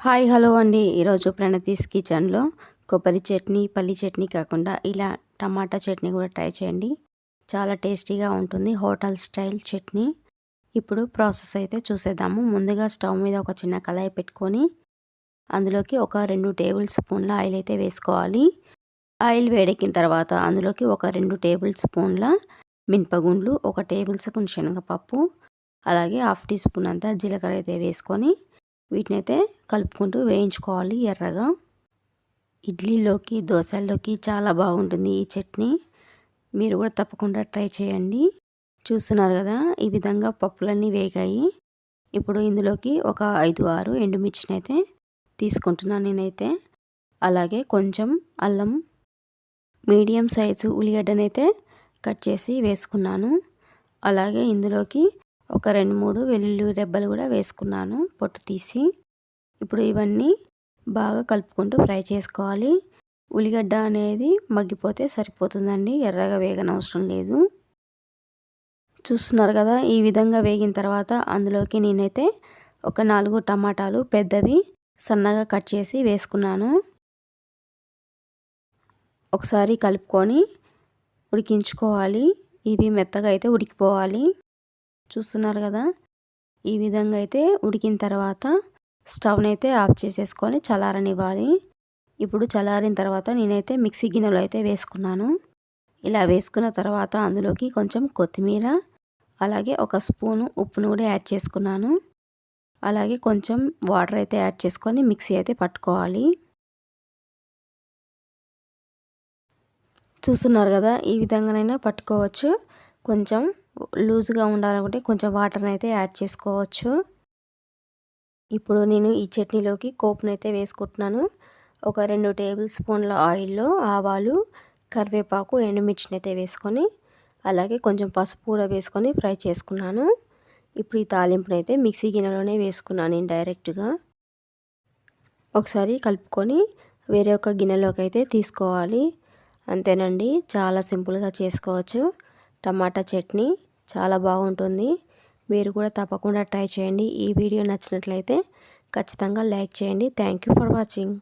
Hi hello అండి. ఈరోజు ప్రణతీస్ కిచెన్లో కొబ్బరి చట్నీ పల్లి చట్నీ కాకుండా ఇలా టమాటా చట్నీ కూడా ట్రై చేయండి. చాలా టేస్టీగా ఉంటుంది హోటల్ స్టైల్ చట్నీ. ఇప్పుడు ప్రాసెస్ అయితే చూసేద్దాము. ముందుగా స్టవ్ మీద ఒక చిన్న కళాయి పెట్టుకొని అందులోకి ఒక రెండు టేబుల్ స్పూన్ల ఆయిల్ అయితే వేసుకోవాలి. ఆయిల్ వేడెక్కిన తర్వాత అందులోకి ఒక రెండు టేబుల్ స్పూన్ల మినపగుండ్లు ఒక టేబుల్ స్పూన్ శనగపప్పు అలాగే హాఫ్ టీ స్పూన్ అంతా జీలకర్ర అయితే వేసుకొని వీటిని అయితే కలుపుకుంటూ వేయించుకోవాలి ఎర్రగా. ఇడ్లీలోకి దోశల్లోకి చాలా బాగుంటుంది ఈ చట్నీ. మీరు కూడా తప్పకుండా ట్రై చేయండి. చూస్తున్నారు కదా ఈ విధంగా పప్పులన్నీ వేగాయి. ఇప్పుడు ఇందులోకి ఒక ఐదు ఆరు ఎండుమిర్చిని అయితే తీసుకుంటున్నాను నేనైతే. అలాగే కొంచెం అల్లం మీడియం సైజు ఉల్లిగడ్డనైతే కట్ చేసి వేసుకున్నాను. అలాగే ఇందులోకి ఒక రెండు మూడు వెల్లుల్లి రెబ్బలు కూడా వేసుకున్నాను పొట్టు తీసి. ఇప్పుడు ఇవన్నీ బాగా కలుపుకుంటూ ఫ్రై చేసుకోవాలి. ఉల్లిగడ్డ అనేది మగ్గిపోతే సరిపోతుందండి ఎర్రగా వేగనవసరం లేదు. చూస్తున్నారు కదా ఈ విధంగా వేగిన తర్వాత అందులోకి నేనైతే ఒక నాలుగు టమాటాలు పెద్దవి సన్నగా కట్ చేసి వేసుకున్నాను. ఒకసారి కలుపుకొని ఉడికించుకోవాలి. ఇవి మెత్తగా అయితే ఉడికిపోవాలి. చూస్తున్నారు కదా. ఈ విధంగా అయితే ఉడికిన తర్వాత స్టవ్ని అయితే ఆఫ్ చేసేసుకొని చల్లారనివ్వాలి. ఇప్పుడు చల్లారిన తర్వాత నేనైతే మిక్సీ గిన్నెలో అయితే వేసుకున్నాను. ఇలా వేసుకున్న తర్వాత అందులోకి కొంచెం కొత్తిమీర అలాగే ఒక స్పూను ఉప్పును కూడా యాడ్ చేసుకున్నాను. అలాగే కొంచెం వాటర్ అయితే యాడ్ చేసుకొని మిక్సీ అయితే పట్టుకోవాలి. చూస్తున్నారు కదా ఈ విధంగానైనా పట్టుకోవచ్చు. కొంచెం లూజ్గా ఉండాలనుకుంటే కొంచెం వాటర్ని అయితే యాడ్ చేసుకోవచ్చు. ఇప్పుడు నేను ఈ చట్నీలోకి కోపునైతే వేసుకుంటున్నాను. ఒక రెండు టేబుల్ స్పూన్ల ఆయిల్లో ఆవాలు కరివేపాకు ఎండుమిర్చిని అయితే వేసుకొని అలాగే కొంచెం పసుపు కూడా వేసుకొని ఫ్రై చేసుకున్నాను. ఇప్పుడు ఈ తాలింపుని అయితే మిక్సీ గిన్నెలోనే వేసుకున్నాను నేను డైరెక్ట్గా. ఒకసారి కలుపుకొని వేరే ఒక గిన్నెలోకి అయితే తీసుకోవాలి. అంతేనండి చాలా సింపుల్గా చేసుకోవచ్చు. టమాటా చట్నీ. చాలా బాగుంటుంది. మీరు కూడా తప్పకుండా ట్రై చేయండి. ఈ వీడియో నచ్చినట్లయితే ఖచ్చితంగా లైక్ చేయండి. Thank you for watching